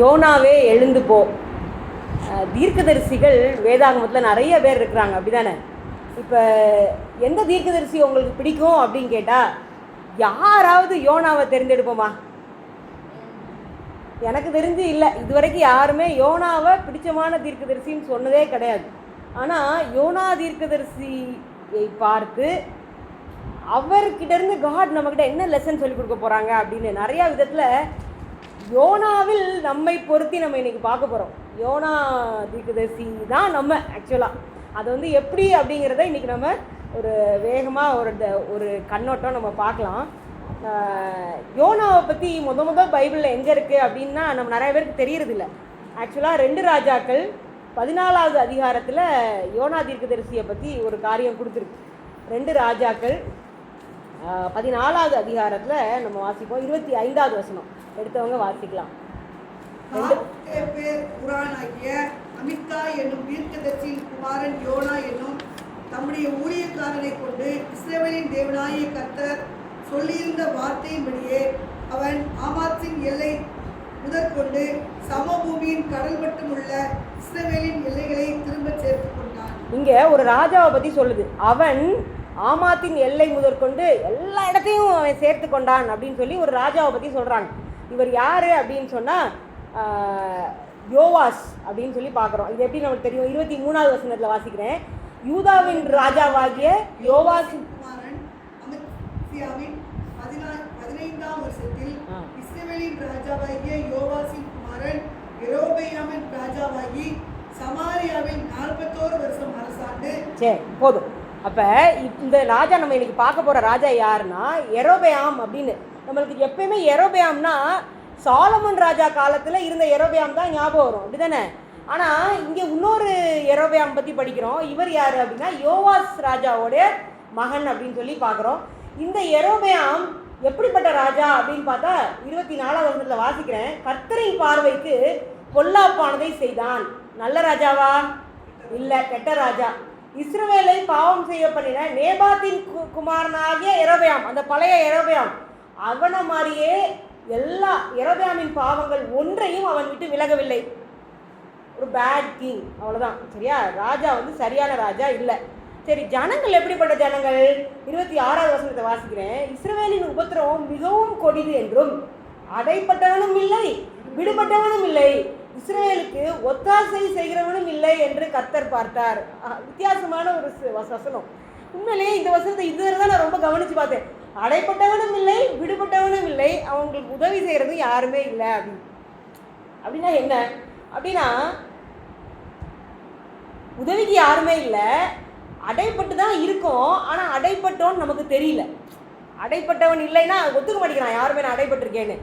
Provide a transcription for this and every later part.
யோனாவே எழுந்து போ. தீர்க்கதரிசிகள் வேதாகமத்தில் நிறைய பேர் இருக்கிறாங்க அப்படிதானே? இப்போ எந்த தீர்க்கதரிசி உங்களுக்கு பிடிக்கும் அப்படின்னு கேட்டால் யாராவது யோனாவை தெரிந்தெடுப்போமா? எனக்கு தெரிஞ்சு இல்லை. இதுவரைக்கும் யாருமே யோனாவை பிடிச்சமான தீர்க்கதரிசின்னு சொன்னதே கிடையாது. ஆனால் யோனா தீர்க்கதரிசியை பார்த்து அவர்கிட்ட இருந்து காட் நம்மக்கிட்ட என்ன லெசன் சொல்லி கொடுக்க போகிறாங்க அப்படின்னு நிறையா விதத்தில் யோனாவில் நம்மை பொருத்தி நம்ம இன்னைக்கு பார்க்க போகிறோம் யோனா தீக்குதர்சி தான் நம்ம ஆக்சுவலாக அது வந்து எப்படி அப்படிங்கிறத இன்றைக்கி நம்ம ஒரு வேகமாக ஒரு ஒரு கண்ணோட்டம் நம்ம பார்க்கலாம். யோனாவை பற்றி முத முத பைபிளில் எங்கே இருக்குது அப்படின்னா நம்ம நிறைய பேருக்கு தெரியறதில்ல. ஆக்சுவலாக ரெண்டு ராஜாக்கள் பதினாலாவது அதிகாரத்தில் யோனா தீர்க்கதரிசியை பற்றி ஒரு காரியம் கொடுத்துருக்கு. ரெண்டு ராஜாக்கள் பதினாலாவது அதிகாரத்தில் நம்ம வாசிப்போம். இருபத்தி ஐந்தாவது வசனம். எடுத்தவங்க வாசிக்கலாம். பேர் புராணாகிய அமித்தா என்னும் தீர்க்கதரிசியின் குமாரன் யோனா என்னும் தம்முடைய ஊழியக்காரனை கொண்டு இஸ்ரவேலின் தேவனாகிய கர்த்தர் சொல்லியிருந்த வார்த்தையின்படியே அவன் ஆமாத்தின் எல்லை முதற்கொண்டு சமபூமியின் கடல் மட்டுமுள்ள இஸ்ரவேலின் எல்லைகளை திரும்பச் சேர்த்துக் கொண்டான். இங்கே ஒரு ராஜாவை பற்றி சொல்லுது. அவன் ஆமாத்தின் எல்லை முதற்கொண்டு எல்லா இடத்தையும் அவன் சேர்த்து கொண்டான் அப்படின்னு சொல்லி ஒரு ராஜாவை பற்றி சொல்கிறாங்க இவர் யார் அப்படின்னு சொன்னால் யோவாஸ் அப்படின்னு சொல்லி பார்க்குறோம். இது எப்படி நமக்கு தெரியும்? இருபத்தி மூணாவது வசனத்தில் வாசிக்கிறேன். யூதாவின் ராஜாவாகிய யோவாஸ் பதினைந்தாம் வருஷத்தில் ஆ. இஸ்ரவேலின் ராஜாவாகிய யோவாசின் குமாரன் எரோபெயாமின் ராஜாவாகி சமாரியாவில் நாற்பத்தோரு வருஷம் அரசாண்டு சரி போதும். அப்போ இந்த ராஜா நம்ம இன்றைக்கி பார்க்க போகிற ராஜா யாருன்னா எரோபயாம் அப்படின்னு. நம்மளுக்கு எப்பயுமே எரோபயாம்னா சாலமன் ராஜா காலத்தில் இருந்த எரோபயாம் தான் ஞாபகம் வரும். அப்படிதானே? ஆனால் இங்கே இன்னொரு எரோபயாம் பற்றி படிக்கிறோம். இவர் யார் அப்படின்னா யோவாஸ் ராஜாவோடைய மகன் அப்படின்னு சொல்லி பார்க்குறோம். இந்த எரோபயாம் எப்படிப்பட்ட ராஜா அப்படின்னு பார்த்தா இருபத்தி நாலாவது வருஷத்தில் வாசிக்கிறேன். கர்த்தரின் பார்வைக்கு பொல்லாப்பானதை செய்தான். நல்ல ராஜாவா? இல்லை கெட்ட ராஜா. இஸ்ரவேலை பாவம் செய்ய பண்ணின நேபாத்தின் கு- குமாரனாகிய எரோபயாம் அந்த பழைய எரோபயாம் அவனை மாதிரியே எல்லா எரோபயாமின் பாவங்கள் ஒன்றையும் அவன் விட்டு விலகவில்லை. ஒரு பேட் கிங் அவ்வளோதான் சரியா? ராஜா வந்து சரியான ராஜா இல்லை. சரி ஜனங்கள் எப்படிப்பட்ட ஜனங்கள்? இருபத்தி ஆறாவது வசனத்தை வாசிக்கிறேன். இஸ்ரவேலின் உபத்திரவம் மிகவும் கொடிது என்றும் அடைப்பட்டவனும் இல்லை விடுபட்டவனும் இல்லை. இஸ்ரேலுக்கு ஒத்தாசை செய்கிறவனும் இல்லை என்று கர்த்தர் பார்த்தார். வித்தியாசமான ஒரு வசனம். உண்மையிலேயே இந்த வசனத்தை இதுவரை தான் நான் ரொம்ப கவனித்து பார்த்தேன். அடைப்பட்டவனும் இல்லை விடுபட்டவனும் இல்லை அவங்களுக்கு உதவி செய்கிறது யாருமே இல்லை அப்படின்னு அப்படின்னா என்ன? அப்படின்னா உதவிக்கு யாருமே இல்லை அடைப்பட்டு தான் இருக்கோம் ஆனால் அடைப்பட்டோன்னு நமக்கு தெரியல. அடைப்பட்டவன் இல்லைன்னா ஒத்துக்க மாட்டேங்கிறான் யாருமே நான் அடைப்பட்டிருக்கேன்னு.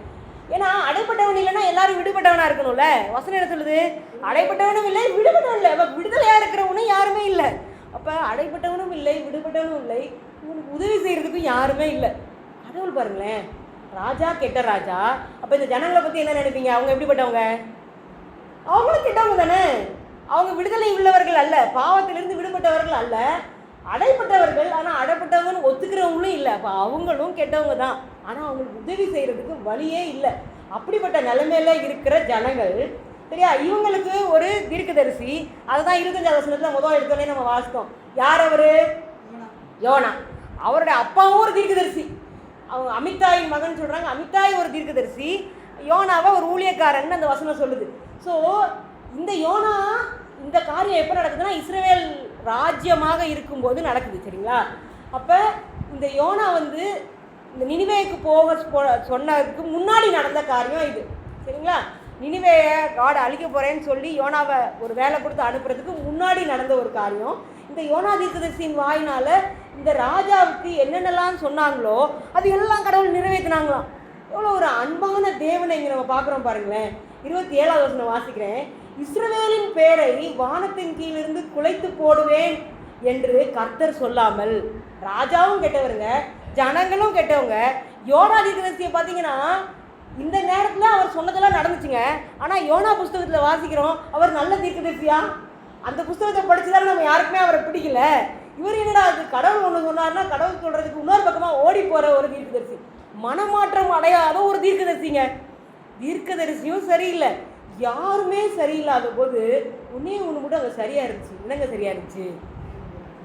ஏன்னா அடைப்பட்டவன் இல்லைன்னா எல்லாரும் விடுபட்டவனா இருக்கணும்ல? வசனம் என்ன சொல்லுது? அடைப்பட்டவனும் இல்லை விடுபட்டவன் இல்லை. விடுதலையா இருக்கிறவனும் யாருமே இல்லை. அப்போ அடைப்பட்டவனும் இல்லை விடுபட்டவனும் இல்லை. இவனுக்கு உதவி செய்யறதுக்கும் யாருமே இல்லை. கடவுள் பாருங்களேன். ராஜா கெட்ட ராஜா. அப்போ இந்த ஜனங்களை பற்றி என்ன நினைப்பீங்க? அவங்க எப்படிப்பட்டவங்க? அவங்களும் கெட்டவங்க தானே. அவங்க விடுதலை உள்ளவர்கள் அல்ல. பாவத்திலிருந்து விடுபட்டவர்கள் அல்ல. அடைப்பட்டவர்கள் ஆனால் அடைப்பட்டவங்கன்னு ஒத்துக்கிறவங்களும் இல்லை. அப்போ அவங்களும் கெட்டவங்க தான். ஆனால் அவங்களுக்கு உதவி செய்கிறதுக்கு வழியே இல்லை. அப்படிப்பட்ட நிலைமையில இருக்கிற ஜனங்கள் சரியா? இவங்களுக்கு ஒரு தீர்க்கதரிசி அதுதான் இருபத்தஞ்சாவது வசனத்தில் முதல் எடுத்தோடனே நம்ம வாசித்தோம். யார் அவரு? யோனா. அவருடைய அப்பாவும் ஒரு தீர்க்கதரிசி. அவங்க அமித்தாயின் மகன் சொல்கிறாங்க அமித்தாய் ஒரு தீர்க்கதரிசி. யோனாவை ஒரு ஊழியக்காரன் அந்த வசனம் சொல்லுது. ஸோ இந்த யோனா இந்த காரியம் எப்போ நடக்குதுன்னா இஸ்ரவேல் ராஜ்யமாக இருக்கும்போது நடக்குது சரிங்களா? அப்போ இந்த யோனா வந்து இந்த நினிவேக்கு போக சொன்னதுக்கு முன்னாடி நடந்த காரியம் இது. சரிங்களா? நினைவேயை காட் அழிக்க போகிறேன்னு சொல்லி யோனாவை ஒரு வேலை கொடுத்து அனுப்புறதுக்கு முன்னாடி நடந்த ஒரு காரியம். இந்த யோனா தீர்க்கதரிசியின் இந்த ராஜாவுக்கு என்னென்னலாம் சொன்னாங்களோ அது எல்லாம் கடவுள் நிறைவேற்றினாங்களாம் எவ்வளோ ஒரு அன்பான தேவனை இங்கே நம்ம பார்க்குறோம் பாருங்களேன். இருபத்தி ஏழாவது வருஷம் வாசிக்கிறேன். இஸ்ரவேலின் பேரை வானத்தின் கீழிருந்து குலைத்து போடுவேன் என்று கர்த்தர் சொல்லாமல் ராஜாவும் கெட்டவருங்க ஜனங்களும் கெட்டவங்க யோனா தீர்க்கதரிசியை பார்த்தீங்கன்னா இந்த நேரத்தில் அவர் சொன்னதெல்லாம் நடந்துச்சுங்க. ஆனால் யோனா புஸ்தகத்தில் வாசிக்கிறோம் அவர் நல்ல தீர்க்கதரிசியா அந்த புஸ்தகத்தை படிச்சுதான் நம்ம யாருக்குமே அவரை பிடிக்கல. இவர் என்னடா அது கடவுள் ஒன்று சொன்னார்னா கடவுள் சொல்கிறதுக்கு இன்னொரு பக்கமாக ஓடி போகிற ஒரு தீர்க்கதரிசி மனமாற்றம் அடையாத ஒரு தீர்க்கதரிசிங்க தீர்க்கதரிசியும் சரியில்லை. யாருமே சரியில்லாத போது ஒன்றே ஒன்று மட்டும் அங்கே சரியாக இருந்துச்சு. என்னங்க சரியாக இருந்துச்சு?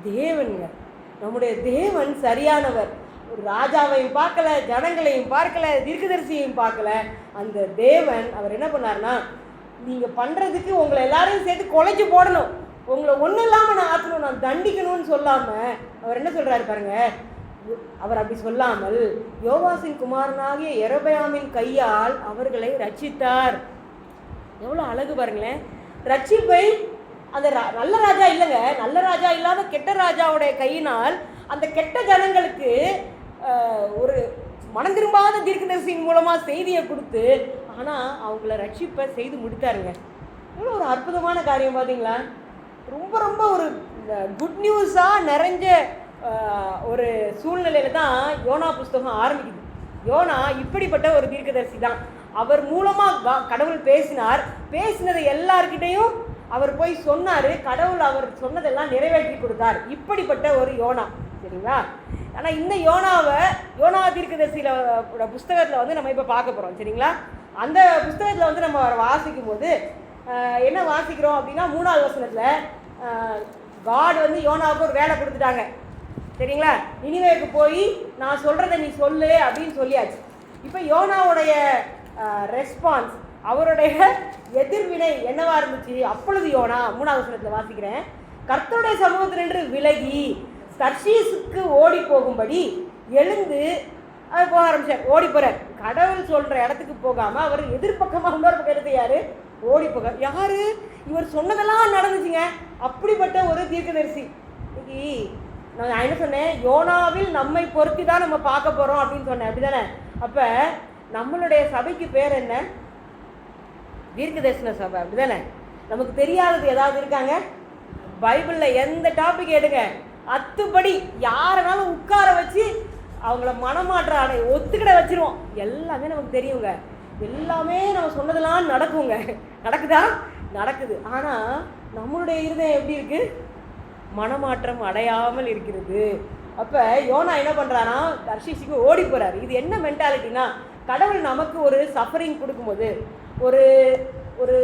தேவனுங்க. நம்முடைய தேவன் சரியானவர். ராஜாவையும் பார்க்கல ஜனங்களையும் பார்க்கல தீர்க்கதரிசியையும் பார்க்கல. அந்த தேவன் அவர் என்ன பண்ணார்னா நீங்கள் பண்ணுறதுக்கு உங்களை எல்லாரையும் சேர்த்து குலைச்சு போடணும். உங்களை ஒன்றும் இல்லாமல் நான் ஆற்றணும் நான் தண்டிக்கணும்னு சொல்லாமல் அவர் என்ன சொல்கிறாரு பாருங்க. அவர் அப்படி சொல்லாமல் யோவாசின் குமாரனாகிய எரபயாமின் கையால் அவர்களை ரட்சித்தார். எவ்வளோ அழகு பாருங்களேன். ரட்சிப்பை அந்த ரா- நல்ல ராஜா இல்லைங்க. நல்ல ராஜா இல்லாத கெட்ட ராஜாவுடைய கையினால் அந்த கெட்ட ஜனங்களுக்கு ஒரு மனம் திரும்பாத தீர்க்கதரிசியின் மூலமாக செய்தியை கொடுத்து ஆனால் அவங்கள ரட்சிப்பை செய்து முடித்தாருங்க. இவ்வளோ ஒரு அற்புதமான காரியம் பார்த்தீங்களா ரொம்ப ரொம்ப ஒரு குட் நியூஸாக நிறைஞ்ச ஒரு சூழ்நிலையில தான் யோனா புஸ்தகம் ஆரம்பிக்குது. யோனா இப்படிப்பட்ட ஒரு தீர்க்கதரிசி தான். அவர் மூலமாக கடவுள் பேசினார். பேசினதை எல்லார்கிட்டையும் அவர் போய் சொன்னார். கடவுள் அவர் சொன்னதெல்லாம் நிறைவேற்றி கொடுத்தார். இப்படிப்பட்ட ஒரு யோனா சரிங்களா? ஆனால் இந்த யோனாவை யோனா தீர்க்கதரிசியில் புஸ்தகத்தில் வந்து நம்ம இப்போ பார்க்க போகிறோம் சரிங்களா? அந்த புஸ்தகத்தில் வந்து நம்ம வாசிக்கும் போது என்ன வாசிக்கிறோம் அப்படின்னா மூணாவது வசனத்தில் காட் வந்து யோனாவுக்கு ஒரு வேலை கொடுத்துட்டாங்க சரிங்களா? இனிமேக்கு போய் நான் சொல்கிறத நீ சொல்லு அப்படின்னு சொல்லியாச்சு. இப்போ யோனாவுடைய ரெஸ்பான்ஸ் அவருடைய எதிர்வினை என்னவா இருந்துச்சு? அப்பொழுது யோனா மூணாவது வசனத்தில் வாசிக்கிறேன். கர்த்தருடைய சமூகத்தினின்று விலகி தர்ஷீஸுக்கு ஓடி போகும்படி எழுந்து போக ஆரம்பிச்சார். ஓடி போகிறார் கடவுள் சொல்கிற இடத்துக்கு போகாமல் அவர் எதிர்பக்கமாக இன்னொரு பக்கம் எடுத்து யார்? ஓடி போக. யார்? இவர் சொன்னதெல்லாம் நடந்துச்சுங்க. அப்படிப்பட்ட ஒரு தீர்க்கதரிசி. இன்னைக்கு நான் என்ன சொன்னேன்? யோனாவில் நம்மை பொருத்தி தான் நம்ம பார்க்க போகிறோம் அப்படின்னு சொன்னேன். அப்படிதானே? அப்போ நம்மளுடைய சபைக்கு பேர் என்ன? தீர்க்கதரிசன சபை. அப்படிதானே? நமக்கு தெரியாதது ஏதாவது இருக்காங்க? பைபிளில் எந்த டாபிக் எடுங்க அத்துப்படி யாரனாலும் உட்கார வச்சு அவங்கள மனமாற்ற அடை ஒத்துக்கிட வச்சிருவோம். எல்லாமே நமக்கு தெரியுங்க. எல்லாமே நம்ம சொன்னதெல்லாம் நடக்குங்க. நடக்குதா? நடக்குது. ஆனால் நம்மளுடைய இருதயம் எப்படி இருக்கு? மனமாற்றம் அடையாமல் இருக்கிறது. அப்போ யோனா என்ன பண்ணுறான்னா தர்ஷிஷுக்கு ஓடி போகிறாரு இது என்ன மென்டாலிட்டினா கடவுள் நமக்கு ஒரு சஃபரிங் கொடுக்கும்போது ஒரு ஒரு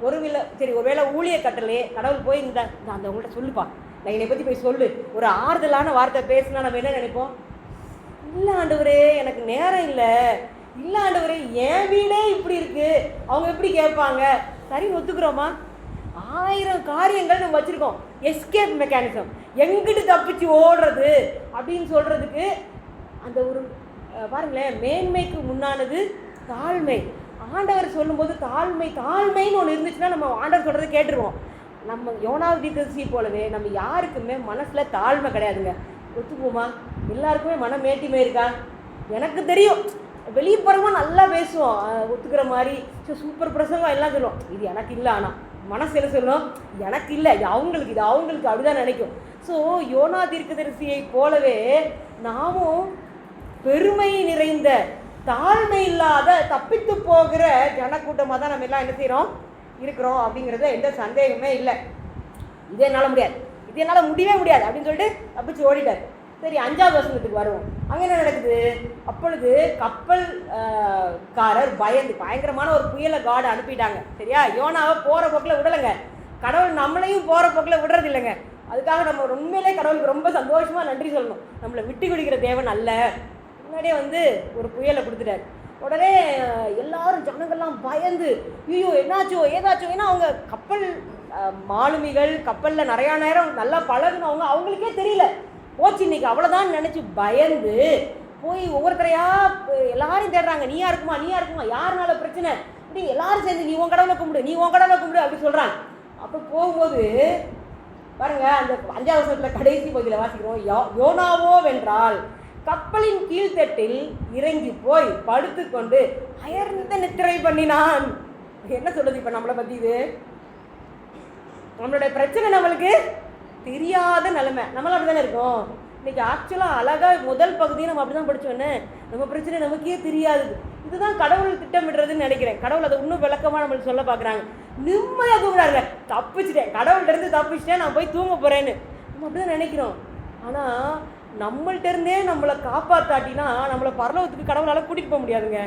ஒரு வில சரி ஒருவேளை ஊழிய கட்டலே கடவுள் போய் இந்த இந்த அந்த உங்கள்கிட்ட சொல்லுப்பா. நான் என்னை பற்றி போய் சொல்லு. ஒரு ஆறுதலான வார்த்தை பேசினா நம்ம என்ன நினைப்போம்? இல்லை ஆண்டவரே எனக்கு நேரம் இல்லை. இல்லை ஆண்டவரே என் வீடே இப்படி இருக்கு. அவங்க எப்படி கேட்பாங்க? சரி ஒத்துக்கிறோமா? ஆயிரம் காரியங்கள் நம்ம வச்சுருக்கோம். எஸ்கேப் மெக்கானிசம் எங்கிட்டு தப்பிச்சு ஓடுறது? அப்படின்னு சொல்கிறதுக்கு அந்த ஒரு பாருங்களேன் மேன்மைக்கு முன்னானது தாழ்மை. ஆண்டவர் சொல்லும்போது தாழ்மை தாழ்மைன்னு ஒன்று இருந்துச்சுன்னா நம்ம ஆண்டவர் சொல்கிறத கேட்டுருவோம். நம்ம யோனாவது தீர்க்கதரிசி போலவே நம்ம யாருக்குமே மனசில் தாழ்மை கிடையாதுங்க. ஒத்துக்குவோமா எல்லாருக்குமே மனம் மேட்டிமே இருக்கா? எனக்கு தெரியும். வெளியே நல்லா பேசுவோம் ஒத்துக்கிற மாதிரி. சூப்பர் பிரசங்கம் எல்லாம் சொல்லுவோம் இது எனக்கு இல்லை ஆனால் மனசு என்ன சொல்லும்? எனக்கு இல்லை. இது அவங்களுக்கு இது அவங்களுக்கு அப்படிதான் நினைக்கும். ஸோ யோனா தீர்க்கதரிசியை போலவே நாமும் பெருமை நிறைந்த தாழ்மை இல்லாத தப்பித்து போகிற ஜனக்கூட்டமாக தான் நம்ம எல்லாம் என்ன செய்கிறோம் இருக்கிறோம் அப்படிங்கிறத எந்த சந்தேகமே இல்லை. இது என்னால் முடியாது. இது என்னால் முடியவே முடியாது அப்படின்னு சொல்லிட்டு தப்பிச்சு ஓடிட்டார். சரி அஞ்சாவது வசனத்துக்கு வருவோம். அங்கே என்ன நடக்குது? அப்பொழுது கப்பல் காரர் பயந்து பயங்கரமான ஒரு புயலை காடு அனுப்பிட்டாங்க. சரியா? யோனாவை போகிற போக்கில் விடலைங்க. கடவுள் நம்மளையும் போகிற போக்கில் விடுறது இல்லைங்க. அதுக்காக நம்ம உண்மையிலே கடவுளுக்கு ரொம்ப சந்தோஷமாக நன்றி சொல்லணும். நம்மளை விட்டு குடிக்கிற தேவன் அல்ல. முன்னாடியே வந்து ஒரு புயலை கொடுத்துட்டாரு. உடனே எல்லாரும் ஜனங்கள்லாம் பயந்து ஐயோ என்னாச்சோ ஏதாச்சோ ஏன்னா அவங்க கப்பல் மாலுமிகள் கப்பலில் நிறையா நேரம் நல்லா பழகுனவங்க அவங்களுக்கே தெரியல. போச்சு இன்னைக்கு அவ்வளோதான் நினச்சி பயந்து போய் ஒவ்வொருத்தரையா எல்லாரும் தேடுறாங்க நீயா இருக்குமா நீயா இருக்குமா யாருனால பிரச்சனை? இப்படி எல்லாரும் சேர்ந்து நீ உன் கடவுளை கும்பிடு நீ உன் கடவுளை கும்பிடு அப்படி சொல்கிறாங்க அப்போ போகும்போது பாருங்க அந்த அஞ்சாவது வருஷத்தில் கடைசி பகுதியில் வாசிக்கிறோம். யோ- யோனாவோ வென்றால் கப்பலின் கீழ்த்தட்டில் இறங்கி போய் படுத்துக்கொண்டு அயர்ந்த நித்திரை பண்ணினான். என்ன சொல்லுது இப்போ நம்மளை பற்றி இது? நம்மளுடைய பிரச்சனை நம்மளுக்கு தெரியாத நிலைமை. நம்மளும் அப்படி தானே இருக்கோம். இன்னைக்கு ஆக்சுவலாக அழகாக முதல் பகுதியை நம்ம அப்படி தான் படித்தோன்னே நம்ம பிரச்சனை நமக்கே தெரியாது. இதுதான் கடவுள் திட்டமிடுறதுன்னு நினைக்கிறேன். கடவுள் அதை இன்னும் விளக்கமாக நம்மளுக்கு சொல்ல பார்க்குறாங்க நிம்மதியாக தூங்குறாங்க தப்பிச்சிட்டேன். கடவுள்கிட்ட இருந்து தப்பிச்சிட்டேன். நான் போய் தூங்க போகிறேன்னு நம்ம அப்படி தான் நினைக்கிறோம். ஆனால் நம்மள்ட்ட இருந்தே நம்மளை காப்பாத்தாட்டினா நம்மளை பரலோகத்துக்கு கடவுளால் கூட்டிகிட்டு போக முடியாதுங்க.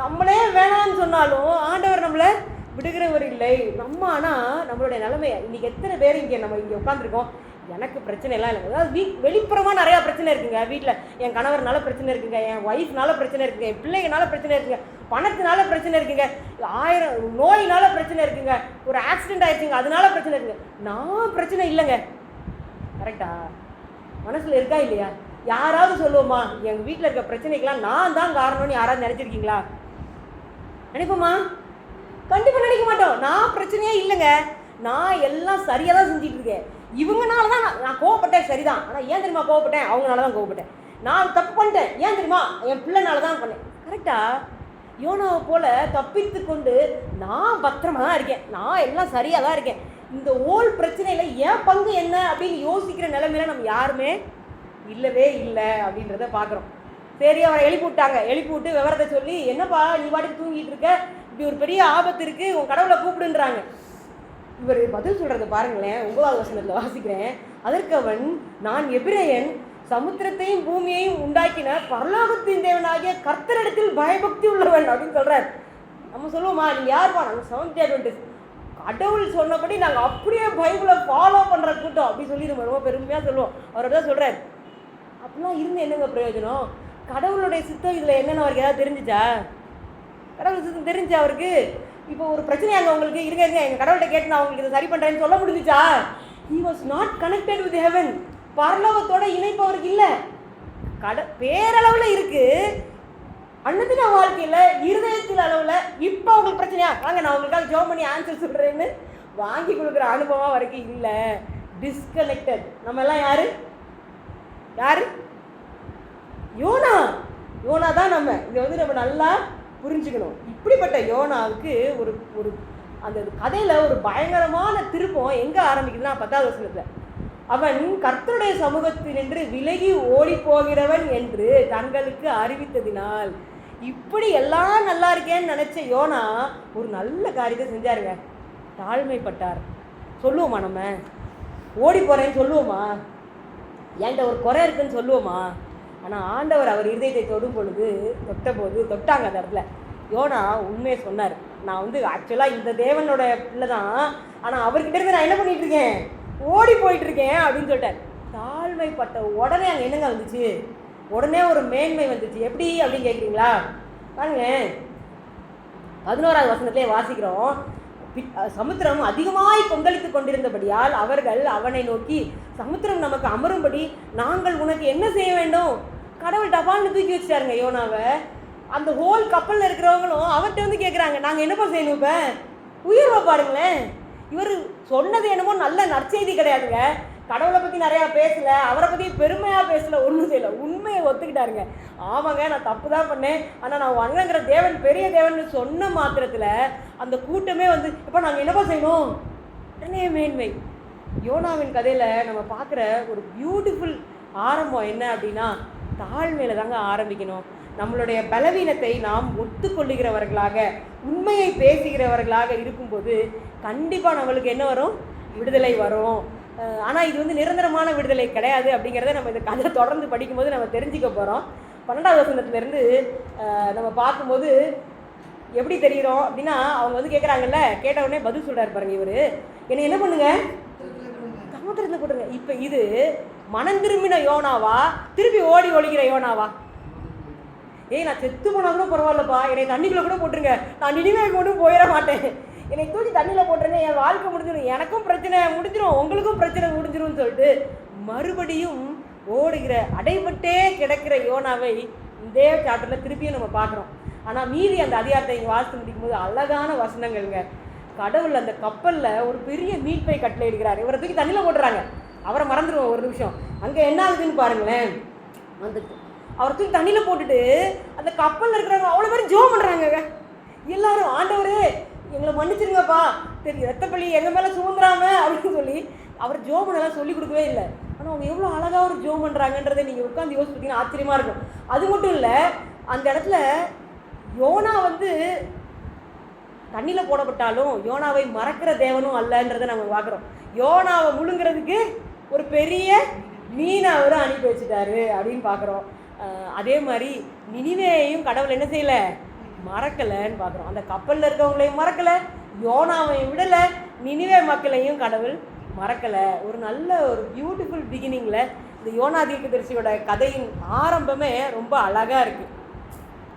நம்மளே வேணாம்னு சொன்னாலும் ஆண்டவர் நம்மளை விடுகிறவர் இல்லை. நம்ம ஆனால் நம்மளுடைய நிலைமை இன்றைக்கி எத்தனை பேர் இங்கே நம்ம இங்கே உட்காந்துருக்கோம் எனக்கு பிரச்சனை எல்லாம் இல்லை அதாவது வீ வெளிப்புறமாக நிறையா பிரச்சனை இருக்குங்க. வீட்டில் என் கணவர்னால பிரச்சனை இருக்குங்க. என் ஒய்ஃப்னால பிரச்சனை இருக்குங்க. என் பிள்ளைங்கனால பிரச்சனை இருக்குங்க. பணத்தினால பிரச்சனை இருக்குங்க. ஆயிரம் நோயினால பிரச்சனை இருக்குங்க. ஒரு ஆக்சிடென்ட் ஆயிடுச்சுங்க. அதனால பிரச்சனை இருக்குங்க. நான் பிரச்சனை இல்லைங்க. கரெக்டா மனசில் இருக்கா இல்லையா? யாராவது சொல்லுவோமா எங்கள் வீட்டில் இருக்க பிரச்சனைக்கெல்லாம் நான் தான் காரணம்னு யாராவது நினச்சிருக்கீங்களா? நினைப்போமா கண்டிப்பாக நினைக்க மாட்டோம். நான் பிரச்சனையே இல்லைங்க. நான் எல்லாம் சரியாக தான் செஞ்சுட்டு இருக்கேன். இவங்கனால தான் நான் நான் கோவப்பட்டேன் சரிதான். ஆனால் ஏன் தெரியுமா கோவப்பட்டேன்? அவங்கனால தான் கோவப்பட்டேன். நான் தப்பு பண்ணிட்டேன். ஏன் தெரியுமா? என் பிள்ளைனால தான் பண்ணேன். கரெக்டாக யோனாவை போல் தப்பித்து கொண்டு நான் பத்திரமா தான் இருக்கேன். நான் எல்லாம் சரியாக தான் இருக்கேன். இந்த ஓல் பிரச்சனையில் என் பங்கு என்ன அப்படின்னு யோசிக்கிற நிலைமையில நம்ம யாருமே இல்லவே இல்லை அப்படின்றத பார்க்குறோம் சரி அவரை எழுப்பி விட்டாங்க. எழுப்பி விட்டு விவரத்தை சொல்லி என்னப்பா நீ பாட்டுக்கு தூங்கிட்டு இருக்க? இப்படி ஒரு பெரிய ஆபத்து இருக்கு. உன் கடவுளை கூப்பிடுன்றாங்க. இவர் பதில் சொல்றதை பாருங்களேன். ஒன்பதாவது வசனத்தில் வாசிக்கிறேன். அதற்கு அவன் நான் எபிரேயன் சமுத்திரத்தையும் பூமியையும் உண்டாக்கின பரலோகத்தின் தேவனாகிய கர்த்தரிடத்தில் பயபக்தி உள்ளவன் அப்படின்னு சொல்றார். நம்ம சொல்லுவோமா நீ யாருப்பா? நாங்கள் செவன்த் அட்வென்டிஸ்ட் அடவுள் சொன்னபடி நாங்கள் அப்படியே பைபிளை ஃபாலோ பண்ணுற கூட்டம். அப்படி சொல்லி நம்ம ரொம்ப பெருமையாக சொல்லுவோம். அவரோட தான் சொல்கிறார் அப்படிலாம் இருந்து என்னங்க பிரயோஜனம்? கடவுளுடைய சித்தம் இதில் என்னென்ன அவருக்கு ஏதாவது தெரிஞ்சுச்சா? கடவுள் சித்தம் தெரிஞ்சா அவருக்கு? இப்போ ஒரு பிரச்சனை அங்கே உங்களுக்கு இருங்க இருங்க எங்கள் கடவுள்கிட்ட கேட்டு நான் உங்களுக்கு இதை சரி பண்ணுறேன்னு சொல்ல முடிஞ்சுச்சா? He was not connected with heaven பரலோகத்தோட இணைப்பு அவருக்கு இல்லை. கட பேரளவில் இருக்குது அன்னதின வாழ்க்கையில் இருதயத்தில் அளவில் இப்போ அவங்களுக்கு பிரச்சனையா? வாங்க நான் உங்களுக்காக ஜோம் பண்ணி ஆன்சர் சொல்கிறேன்னு வாங்கி கொடுக்குற அனுபவம் வரைக்கும் இல்லை. டிஸ்கனெக்டட் நம்ம எல்லாம் யார்? யார்? யோனா. யோனா தான் நம்ம. இதை வந்து நம்ம நல்லா புரிஞ்சுக்கணும். இப்படிப்பட்ட யோனாவுக்கு ஒரு ஒரு அந்த கதையில் ஒரு பயங்கரமான திருப்பம் எங்கே ஆரம்பிக்குதுன்னா பத்தாவது வருஷத்தில் அவன் கர்த்தருடைய சமூகத்தினின்று விலகி ஓடி போகிறவன் என்று தங்களுக்கு அறிவித்ததினால் இப்படி எல்லாம் நல்லா இருக்கேன்னு நினச்ச யோனா ஒரு நல்ல காரியத்தை செஞ்சாருங்க. தாழ்மைப்பட்டார். சொல்லுவோமா நம்ம? ஓடி போகிறேன்னு சொல்லுவோமா? என்கிட்ட ஒரு குறை இருக்குன்னு சொல்லுவோமா? ஆனால் ஆண்டவர் அவர் இருதயத்தை தொடும் பொழுது தொட்ட போது தொட்டாங்க அந்த இடத்துல. யோனா உண்மையை சொன்னார். நான் வந்து ஆக்சுவலாக இந்த தேவனோட பிள்ளை தான். ஆனால் அவர்கிட்ட இருந்து நான் என்ன பண்ணிகிட்ருக்கேன் இருக்கேன்? ஓடி போயிட்டு இருக்கேன் அப்படின்னு சொல்லிட்டார். தாழ்மைப்பட்ட உடனே அங்கே என்னங்க வந்துச்சு? உடனே ஒரு மேன்மை வந்துச்சு. எப்படி அப்படின்னு கேட்குறீங்களா பாருங்க. பதினோராவது வசனத்திலே வாசிக்கிறோம். பி- சமுத்திரம் அதிகமாய் கொந்தளித்து கொண்டிருந்தபடியால் அவர்கள் அவனை நோக்கி சமுத்திரம் நமக்கு அமரும்படி நாங்கள் உனக்கு என்ன செய்ய வேண்டும்? கடவுள் டபால்னு தூக்கி வச்சிட்டாருங்க யோனாவை. அந்த ஹோல் கப்பலில் இருக்கிறவங்களும் அவர்கிட்ட வந்து கேட்குறாங்க நாங்கள் என்னப்பா செய்யணும் இப்போ? உயிர்வை பாருங்களேன். இவர் சொன்னது என்னமோ நல்ல நற்செய்தி கிடையாதுங்க. கடவுளை பற்றி நிறையா பேசலை அவரை பற்றி பெருமையாக பேசலை ஒன்றும் செய்யல. உண்மையை ஒத்துக்கிட்டாருங்க. ஆமாங்க நான் தப்பு தான் பண்ணேன். ஆனால் நான் வணங்குற தேவன் பெரிய தேவன் சொன்ன மாத்திரத்தில் அந்த கூட்டமே வந்து இப்போ நாங்கள் என்னப்பா செய்யணும்? உடனே மேன்மை. யோனாவின் கதையில் நம்ம பார்க்குற ஒரு பியூட்டிஃபுல் ஆரம்பம் என்ன அப்படின்னா தாழ்மையில் தாங்க ஆரம்பிக்கணும். நம்மளுடைய பலவீனத்தை நாம் ஒத்துக்கொள்ளுகிறவர்களாக உண்மையை பேசுகிறவர்களாக இருக்கும்போது கண்டிப்பாக நம்மளுக்கு என்ன வரும்? விடுதலை வரும். ஆனால் இது வந்து நிரந்தரமான விடுதலை கிடையாது அப்படிங்கிறத நம்ம இந்த கதை தொடர்ந்து படிக்கும்போது நம்ம தெரிஞ்சுக்க போகிறோம் பன்னெண்டாவது வசனத்துலேருந்து நம்ம பார்க்கும்போது எப்படி தெரிகிறோம் அப்படின்னா அவங்க வந்து கேட்குறாங்கல்ல கேட்ட உடனே பதில் சொல்கிறார் பாருங்க இவர். என்னை என்ன பண்ணுங்க? சமுத்திரத்தில் போட்டுருங்க. இப்போ இது மனம் திரும்பின யோனாவா திருப்பி ஓடி ஒழிக்கிற யோனாவா? ஏய் நான் செத்து போனால் கூட பரவாயில்லப்பா. என்னை தண்ணிக்குள்ளே கூட போட்டுருங்க. நான் நினைவே கொண்டு போயிட மாட்டேன். என்னை தூக்கி தண்ணியில் போட்டுருங்க என் வாழ்க்கை முடிஞ்சிடும் எனக்கும் பிரச்சனை முடிஞ்சிடும் உங்களுக்கும் பிரச்சனை முடிஞ்சிரும்னு சொல்லிட்டு மறுபடியும் ஓடுகிற அடைபட்டே கிடக்கிற யோனாவை இதே சாப்டரில் திருப்பியும் நம்ம பார்க்குறோம். ஆனால் மீறி அந்த அதிகாரத்தை இங்கே வாசித்து முடிக்கும் போது அழகான வசனங்கள்ங்க. கடவுள் அந்த கப்பலில் ஒரு பெரிய மீட்பை கட்டளை எடுக்கிறார் இவரை தூக்கி தண்ணியில் போட்டுறாங்க. அவரை மறந்துடுவோம் ஒரு நிமிஷம். அங்கே என்ன ஆகுதுன்னு பாருங்களேன். வந்துட்டு. அவரை தூக்கி தண்ணியில் போட்டுட்டு அந்த கப்பலில் இருக்கிறவங்க அவ்வளோ பேரும் ஜோ பண்ணுறாங்க எல்லாரும் ஆண்டவரே எங்களை மன்னிச்சிருங்கப்பா. தெரியும் ரத்தப்பள்ளி எங்கள் மேலே சுமந்துறாம அப்படின்னு சொல்லி அவர் ஜோ பண்ணலாம் சொல்லி கொடுக்கவே இல்லை. ஆனால் அவங்க எவ்வளோ அழகாக ஒரு ஜோ பண்ணுறாங்கன்றதை நீங்கள் உட்காந்து யோசிச்சிங்கன்னா ஆச்சரியமாக இருக்கும். அது மட்டும் இல்லை அந்த இடத்துல யோனா வந்து தண்ணியில் போடப்பட்டாலும் யோனாவை மறக்கிற தேவனும் அல்லன்றதை நம்ம பார்க்குறோம் யோனாவை முழுங்கிறதுக்கு ஒரு பெரிய மீனை அவரும் அனுப்பி வச்சுட்டாரு அப்படின்னு பார்க்குறோம் அதே மாதிரி நினைவேயும் கடவுள் என்ன செய்யலை? மறக்கலைன்னு பார்க்குறோம். அந்த கப்பலில் இருக்கவங்களையும் மறக்கலை யோனாவையும் விடலை நினைவே மக்களையும் கடவுள் மறக்கலை. ஒரு நல்ல ஒரு பியூட்டிஃபுல் பிகினிங்கில் இந்த யோனா தீர்க்கதரிசியோட கதையின் ஆரம்பமே ரொம்ப அழகாக இருக்குது